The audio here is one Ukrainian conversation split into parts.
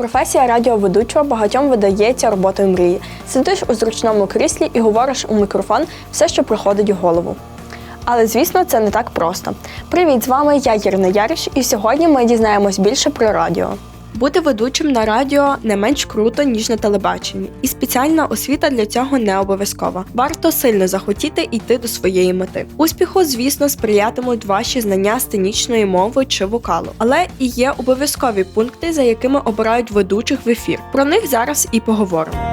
Професія радіоведучого багатьом видається роботою мрії. Сидиш у зручному кріслі і говориш у мікрофон все, що приходить у голову. Але звісно, це не так просто. Привіт, з вами я Ірина Яриш, і сьогодні ми дізнаємось більше про радіо. Бути ведучим на радіо не менш круто, ніж на телебаченні, і спеціальна освіта для цього не обов'язкова. Варто сильно захотіти йти до своєї мети. Успіху, звісно, сприятимуть ваші знання сценічної мови чи вокалу, але і є обов'язкові пункти, за якими обирають ведучих в ефір. Про них зараз і поговоримо.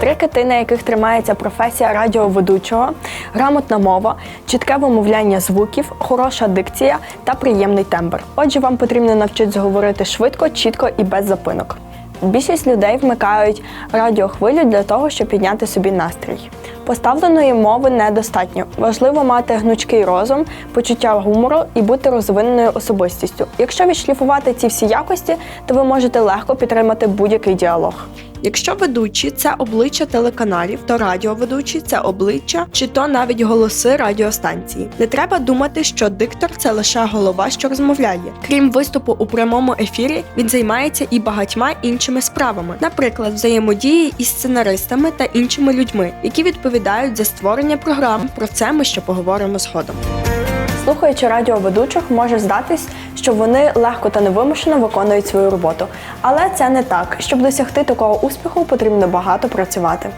Три кити, на яких тримається професія радіоведучого, грамотна мова, чітке вимовляння звуків, хороша дикція та приємний тембр. Отже, вам потрібно навчитись говорити швидко, чітко і без запинок. Більшість людей вмикають радіохвилю для того, щоб підняти собі настрій. Поставленої мови недостатньо. Важливо мати гнучкий розум, почуття гумору і бути розвиненою особистістю. Якщо відшліфувати ці всі якості, то ви можете легко підтримати будь-який діалог. Якщо ведучі це обличчя телеканалів, то радіоведучі це обличчя чи то навіть голоси радіостанції. Не треба думати, що диктор це лише голова, що розмовляє. Крім виступу у прямому ефірі, він займається і багатьма іншими справами, наприклад, взаємодії із сценаристами та іншими людьми, які відповідають за створення програм. Про це ми ще поговоримо згодом. Слухаючи радіоведучих, може здатись, що вони легко та невимушено виконують свою роботу. Але це не так. Щоб досягти такого успіху, потрібно багато працювати.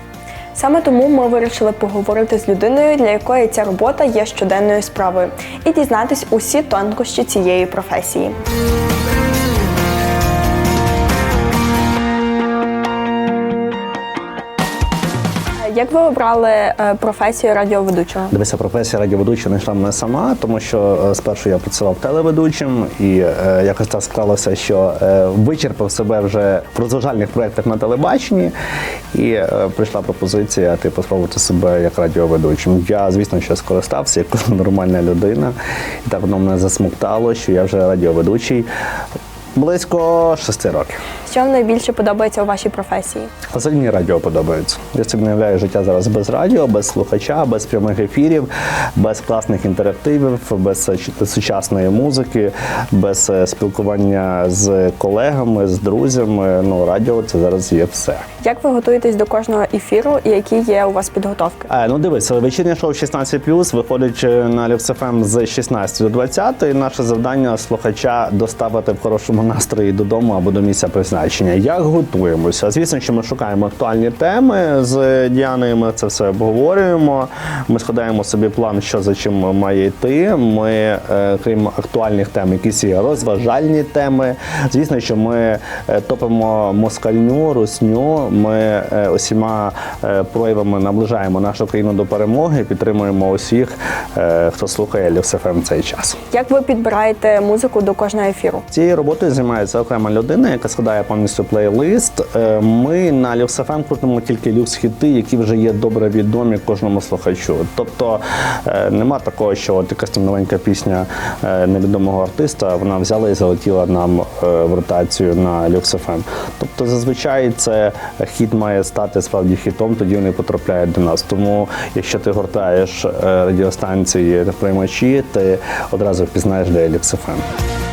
Саме тому ми вирішили поговорити з людиною, для якої ця робота є щоденною справою, і дізнатись усі тонкощі цієї професії. Як ви обрали е, професію радіоведучого? Дивися, професія радіоведучого не йшла мене сама, тому що е, спершу я працював телеведучим, і е, якось так склалося, що вичерпав себе вже в розважальних проєктах на телебаченні, і прийшла пропозиція типу спробувати себе як радіоведучим. Я, звісно, що скористався як нормальна людина, і так воно мене засмуктало, що я вже радіоведучий близько шести років. Що вам найбільше подобається у вашій професії? Взагалі мені радіо подобається. Я собі не життя зараз без радіо, без слухача, без прямих ефірів, без класних інтерактивів, без сучасної музики, без е, спілкування з колегами, з друзями. Ну, радіо це зараз є все. Як ви готуєтесь до кожного ефіру і які є у вас підготовки? Е, ну дивись, вечірнє шоу 16+, виходить е, на LuxFM з 16 до 20. І наше завдання слухача доставити в хорошому настрої додому або до місця призначення. Як готуємося? Звісно, що ми шукаємо актуальні теми з Діаною. Ми це все обговорюємо. Ми складаємо собі план, що за чим має йти. Ми, е, крім актуальних тем, якісь є розважальні теми. Звісно, що ми е, топимо москальню, русню. Ми е, усіма проявами наближаємо нашу країну до перемоги. Підтримуємо усіх, хто слухає LuxFM в цей час. Як ви підбираєте музику до кожного ефіру? Цією роботою займається окрема людина, яка складає повністю плейлист. Е, Ми на LuxFM крутимо тільки люкс-хіти, які вже є добре відомі кожному слухачу. Тобто е, нема такого, що от якась там новенька пісня е, невідомого артиста, вона взяла і залетіла нам в ротацію на LuxFM. Тобто зазвичай це хіт має стати справді хітом, тоді вони потрапляють до нас. Тому якщо ти гортаєш радіостанції та приймачі, ти одразу впізнаєш, де є LuxFM.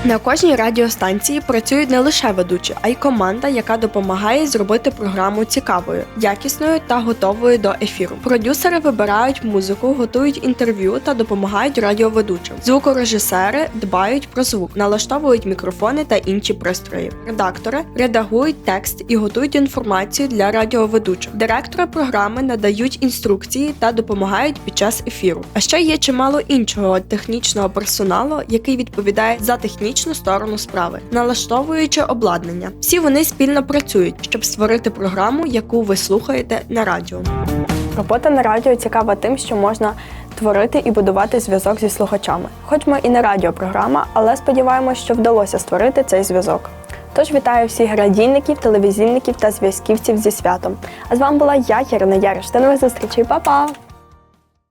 На кожній радіостанції працюють не лише ведучі, а й команда, яка допомагає зробити програму цікавою, якісною та готовою до ефіру. Продюсери вибирають музику, готують інтерв'ю та допомагають радіоведучим. Звукорежисери дбають про звук, налаштовують мікрофони та інші пристрої. Редактори редагують текст і готують інформацію для радіоведучих. Директори програми надають інструкції та допомагають під час ефіру. А ще є чимало іншого технічного персоналу, який відповідає за технічну сторону справи, налаштовуючи обладнання. Всі вони спільно працюють, щоб створити програму, яку ви слухаєте на радіо. Робота на радіо цікава тим, що можна творити і будувати зв'язок зі слухачами. Хоч ми і не радіопрограма, але сподіваємось, що вдалося створити цей зв'язок. Тож вітаю всіх радійників, телевізійників та зв'язківців зі святом. А з вами була я, Ярина Яриш. До нових зустрічей, Па-па!